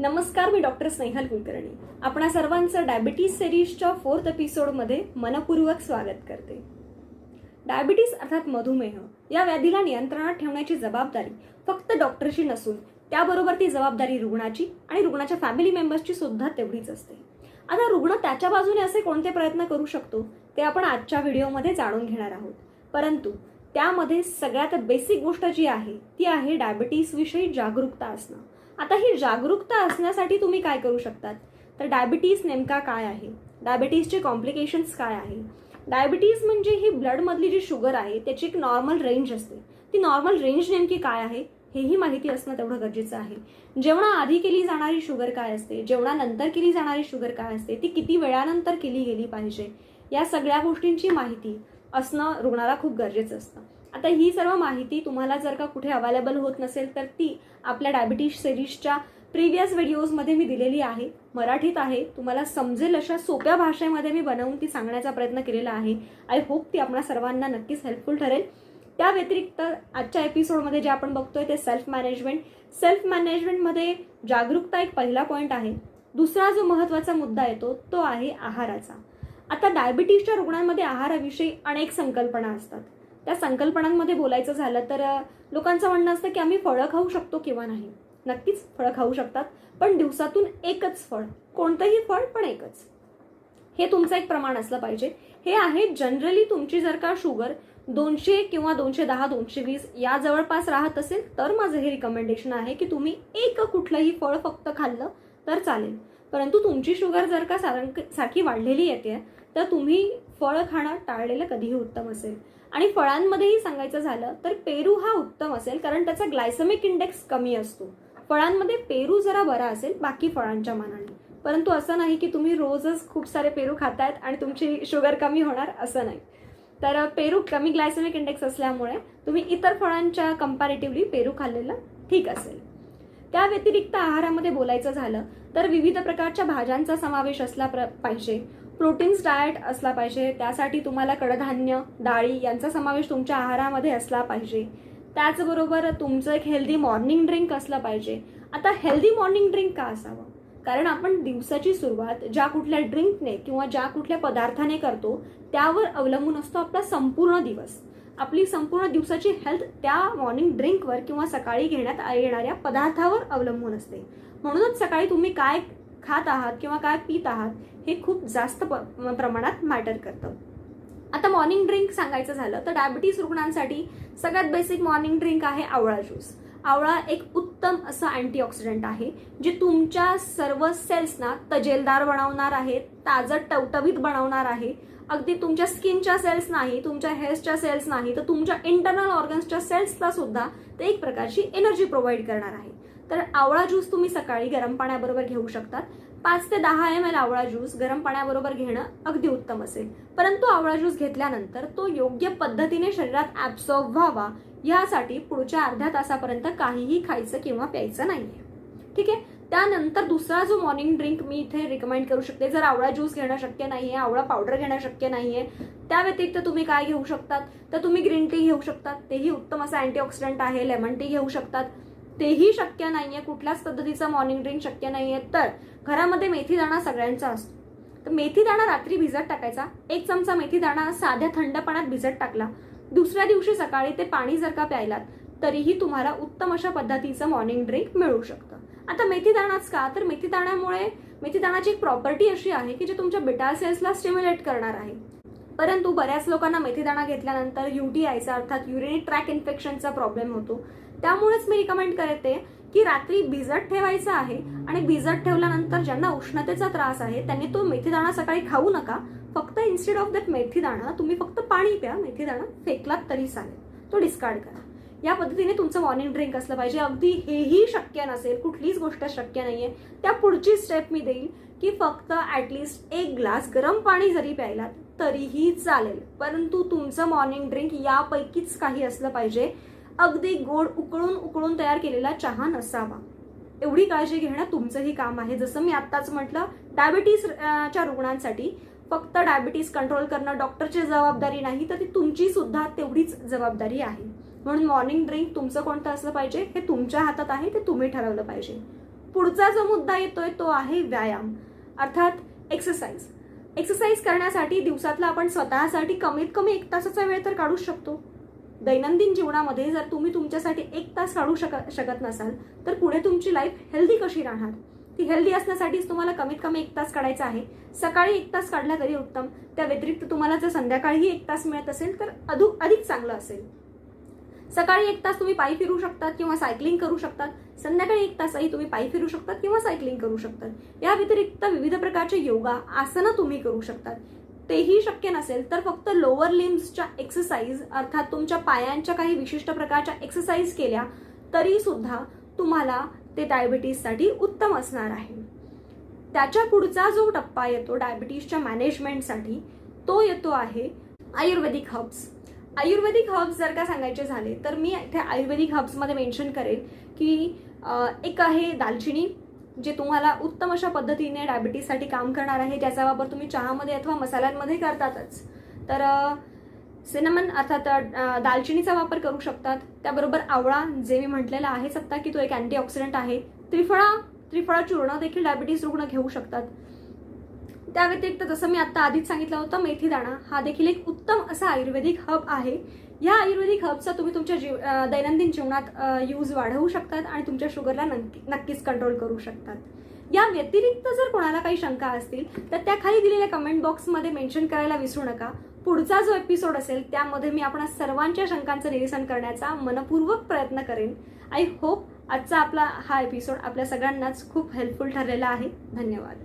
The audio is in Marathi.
नमस्कार मी डॉक्टर स्नेहल कुलकर्णी. आपणा सर्वांचं डायबिटीज सिरीजच्या फोर्थ एपिसोडमध्ये मनपूर्वक स्वागत करते. डायबिटीस अर्थात मधुमेह या व्याधीला नियंत्रणात ठेवण्याची जबाबदारी फक्त डॉक्टरची नसून त्याबरोबर ती जबाबदारी रुग्णाची आणि रुग्णाच्या फॅमिली मेंबर्सची सुद्धा तेवढीच असते. आता रुग्ण त्याच्या बाजूने असे कोणते प्रयत्न करू शकतो ते आपण आजच्या व्हिडिओमध्ये जाणून घेणार आहोत. परंतु त्यामध्ये सगळ्यात बेसिक गोष्ट जी आहे ती आहे डायबिटीजविषयी जागरूकता असणं. आता ही जागरूकता असण्यासाठी तुम्ही काय करू शकतात? तर डायबिटीस नेमका काय आहे? डायबिटीसचे कॉम्प्लिकेशन्स काय आहे? डायबिटीज म्हणजे ही ब्लडमधली जी शुगर आहे त्याची एक नॉर्मल रेंज असते. ती नॉर्मल रेंज नेमकी काय आहे? हेही माहिती असणं तेवढं गरजेचं आहे. जेवणाआधी केली जाणारी शुगर काय असते? जेवणानंतर केली जाणारी शुगर काय असते? ती किती वेळानंतर केली गेली पाहिजे? या सगळ्या गोष्टींची माहिती असणं रुग्णाला खूप गरजेचं असतं. आता ही सर्व माहिती तुम्हाला जर का कुठे अवेलेबल होत नसेल तर ती आपल्या डायबिटीज सिरीजच्या प्रिव्हियस व्हिडिओजमध्ये मी दिलेली आहे. मराठीत आहे. तुम्हाला समजेल अशा सोप्या भाषेमध्ये मी बनवून ती सांगण्याचा प्रयत्न केलेला आहे. आय होप ती आपल्या सर्वांना नक्कीच हेल्पफुल ठरेल. त्या व्यतिरिक्त आजच्या एपिसोडमध्ये जे आपण बघतोय ते सेल्फ मॅनेजमेंट सेल्फ मॅनेजमेंटमध्ये जागरूकता एक पहिला पॉईंट आहे. दुसरा जो महत्त्वाचा मुद्दा येतो तो आहे आहाराचा. आता डायबिटीसच्या रुग्णांमध्ये आहाराविषयी अनेक संकल्पना असतात. त्या संकल्पनांमध्ये बोलायचं झालं तर लोकांचं म्हणणं असतं की आम्ही फळं खाऊ शकतो किंवा नाही. नक्कीच फळं खाऊ शकतात पण दिवसातून एकच फळ कोणतंही फळ पण एकच. हे तुमचं एक प्रमाण असलं पाहिजे. हे आहे जनरली तुमची जर का शुगर दोनशे किंवा दोनशे दहा दोनशे वीस या जवळपास राहत असेल तर माझं हे रिकमेंडेशन आहे की तुम्ही एक कुठलंही फळ फक्त खाल्लं तर चालेल. परंतु तुमची शुगर जर का सारंक सारखी वाढलेली येते तर तुम्ही फळ खाणं टाळलेलं कधीही उत्तम असेल. आणि फळांमध्येही सांगायचं झालं तर पेरू हा उत्तम असेल कारण त्याचा ग्लायसेमिक इंडेक्स कमी असतो. फळांमध्ये पेरू जरा बरा असेल बाकी फळांच्या मानाने. परंतु असं नाही की तुम्ही रोजच खूप सारे पेरू खातायत आणि तुमची शुगर कमी होणार असं नाही. तर पेरू कमी ग्लायसेमिक इंडेक्स असल्यामुळे तुम्ही इतर फळांच्या कंपॅरेटिव्हली पेरू खाल्लेलं ठीक असेल. त्या व्यतिरिक्त आहारामध्ये बोलायचं झालं तर विविध प्रकारच्या भाज्यांचा समावेश असला प्र पाहिजे. प्रोटीन्स डाएट असला पाहिजे त्यासाठी तुम्हाला कडधान्य डाळी यांचा समावेश तुमच्या आहारामध्ये असला पाहिजे. त्याचबरोबर तुमचं एक हेल्दी मॉर्निंग ड्रिंक असलं पाहिजे. आता हेल्दी मॉर्निंग ड्रिंक का असावं? कारण आपण दिवसाची सुरुवात ज्या कुठल्या ड्रिंकने किंवा ज्या कुठल्या पदार्थाने करतो त्यावर अवलंबून असतो आपला संपूर्ण दिवस. आपली संपूर्ण दिवसाची हेल्थ त्या मॉर्निंग ड्रिंकवर किंवा सकाळी घेण्यात येणाऱ्या पदार्थावर अवलंबून असते. म्हणूनच सकाळी तुम्ही काय खात आहात किंवा काय पित आहात हे खूप जास्त प- प्रमाणात मॅटर करतं. आता मॉर्निंग ड्रिंक सांगायचं झालं तर डायबिटीस रुग्णांसाठी सगळ्यात बेसिक मॉर्निंग ड्रिंक आहे आवळा ज्यूस आवळा एक उत्तम असं अँटीऑक्सिडंट आहे जे तुमच्या सर्व सेल्सना तजेलदार बनवणार आहे ताजं टवटवीत बनवणार आहे. अगदी तुमच्या स्किनच्या सेल्स नाही तुमच्या हेअर्सच्या सेल्स नाही तर तुमच्या इंटरनल ऑर्गन्सच्या सेल्सला सुद्धा ते एक प्रकारची एनर्जी प्रोव्हाइड करणार आहे. तर आवळा ज्यूस तुम्ही सकाळी गरम पाण्याबरोबर घेऊ शकतात. पाच ते दहा एम एल आवळा ज्यूस गरम पाण्याबरोबर घेणं अगदी उत्तम असेल. परंतु आवळा ज्यूस घेतल्यानंतर तो योग्य पद्धतीने शरीरात ऍब्सॉर्ब व्हावा यासाठी पुढच्या अर्ध्या तासापर्यंत काहीही खायचं किंवा प्यायचं नाहीये. ठीक आहे? त्यानंतर दुसरा जो मॉर्निंग ड्रिंक मी इथे रिकमेंड करू शकते जर आवळा ज्यूस घेणं शक्य नाहीये आवळा पावडर घेणं शक्य नाहीये त्या व्यतिरिक्त तुम्ही काय घेऊ शकतात? तर तुम्ही ग्रीन टी घेऊ शकतात. तेही उत्तम असं अँटीऑक्सिडंट आहे लेमन टी घेऊ शकतात. तेही शक्य नाहीये कुठल्याच पद्धतीचं मॉर्निंग ड्रिंक शक्य नाहीये तर घरामध्ये मेथी दाणा सगळ्यांचा असतो. तर मेथी दाणा रात्री भिजत टाकायचा एक चमचा मेथी दाणा साध्या थंड पाण्यात भिजत टाकला. दुसऱ्या दिवशी सकाळी ते पाणी जर का प्यायलात तरीही तुम्हाला उत्तम अशा पद्धतीचं मॉर्निंग ड्रिंक मिळू शकतं. आता मेथी दाणाच का? तर मेथी दाण्यामुळे मेथी दाणाची एक प्रॉपर्टी अशी आहे की जे तुमच्या बिटा सेल्सला स्टिम्युलेट करणार आहे. परंतु बऱ्याच लोकांना मेथी दाणा घेतल्यानंतर युटीआयचा अर्थात युरिनी ट्रॅक इन्फेक्शनचा प्रॉब्लेम होतो. त्यामुळेच मी रिकमेंड करते की रात्री भिजत ठेवायचा आहे आणि भिजत ठेवल्यानंतर ज्यांना उष्णतेचा त्रास आहे त्यांनी तो मेथी दाणा सकाळी खाऊ नका. फक्त इन्स्टेड ऑफ दॅट मेथी दाणा तुम्ही फक्त पाणी प्या मेथी दाणा फेकलात तरी चालेल. तो डिस्कार्ड करा. या पद्धतीने तुमचं मॉर्निंग ड्रिंक असलं पाहिजे. अगदी हेही शक्य नसेल कुठलीच गोष्ट शक्य नाहीये. त्या पुढची स्टेप मी देईल की फक्त ऍटलिस्ट एक ग्लास गरम पाणी जरी प्यायलात तरीही चालेल. परंतु तुमचं मॉर्निंग ड्रिंक यापैकीच काही असलं पाहिजे. अगदी गोड उकळून उकळून तयार केलेला चहा नसावा. एवढी काळजी घेणं तुमचंही काम आहे. जसं मी आत्ताच म्हटलं डायबिटीस च्या रुग्णांसाठी फक्त डायबिटीस कंट्रोल करणं डॉक्टरची जबाबदारी नाही तर ती तुमची सुद्धा तेवढीच जबाबदारी आहे. म्हणून मॉर्निंग ड्रिंक तुमचं कोणतं असलं पाहिजे? हे तुमच्या हातात आहे ते तुम्ही ठरवलं पाहिजे. पुढचा जो मुद्दा येतोय तो आहे व्यायाम. अर्थात एक्सरसाइज एक्सरसाइज करण्यासाठी दिवसातला आपण स्वतःसाठी कमीत कमी एक तासाचा वेळ तर काढूच शकतो. दैनंदिन जीवनामध्ये जर तुम्ही तुमच्यासाठी एक तास काढू शक शकत नसाल तर पुढे तुमची लाईफ हेल्दी कशी राहणार? ती हेल्दी असण्यासाठीच तुम्हाला कमीत कमी एक तास काढायचा आहे. सकाळी एक तास काढला तरी उत्तम. त्या व्यतिरिक्त तुम्हाला जर संध्याकाळीही एक तास मिळत असेल तर अधू अधिक चांगलं असेल. सकाळी एक तास तुम्ही पायी फिरू शकतात किंवा सायकलिंग करू शकतात. संध्याकाळी एक तासही तुम्ही पायी फिरू शकतात किंवा सायकलिंग करू शकतात. या व्यतिरिक्त विविध प्रकारचे योगा आसनं तुम्ही करू शकतात. तेही शक्य नसेल तर फक्त लोअर लिम्सच्या एक्सरसाइज अर्थात तुमच्या पायांच्या काही विशिष्ट प्रकारच्या एक्सरसाइज केल्या तरी सुद्धा तुम्हाला ते डायबिटीजसाठी उत्तम असणार आहे. त्याच्या पुढचा जो टप्पा येतो डायबिटीजच्या मॅनेजमेंटसाठी तो येतो आहे आयुर्वेदिक हब्स आयुर्वेदिक हब्स जर का सांगायचे झाले तर मी इथे आयुर्वेदिक हब्समध्ये मेन्शन करेल की एक आहे दालचिनी जे तुम्हाला उत्तम अशा पद्धतीने डायबिटीजसाठी काम करणार आहे ज्याचा वापर तुम्ही चहामध्ये अथवा मसाल्यांमध्ये करतातच. तर सिनेमन अर्थात दालचिनीचा वापर करू शकतात. त्याबरोबर आवळा जे मी म्हटलेलं आहेच आत्ता की तो एक अँटीऑक्सिडंट आहे. त्रिफळा त्रिफळा चूर्ण देखील डायबिटीज रुग्ण घेऊ शकतात. त्या व्यतिरिक्त जसं मी आता आधीच सांगितलं होतं मेथी दाणा हा देखील एक उत्तम असा आयुर्वेदिक हब आहे. या आयुर्वेदिक हबचा तुम्ही तुमच्या जीव दैनंदिन जीवनात यूज वाढवू शकतात आणि तुमच्या शुगरला नक्की नक्कीच कंट्रोल करू शकतात. या व्यतिरिक्त जर कोणाला काही शंका असतील तर त्या खाली दिलेल्या कमेंट बॉक्समध्ये मेन्शन करायला विसरू नका. पुढचा जो एपिसोड असेल त्यामध्ये मी आपणा सर्वांच्या शंकांचं निरसन करण्याचा मनपूर्वक प्रयत्न करेन. आय होप आजचा आपला हा एपिसोड आपल्या सगळ्यांनाच खूप हेल्पफुल ठरलेला आहे. धन्यवाद.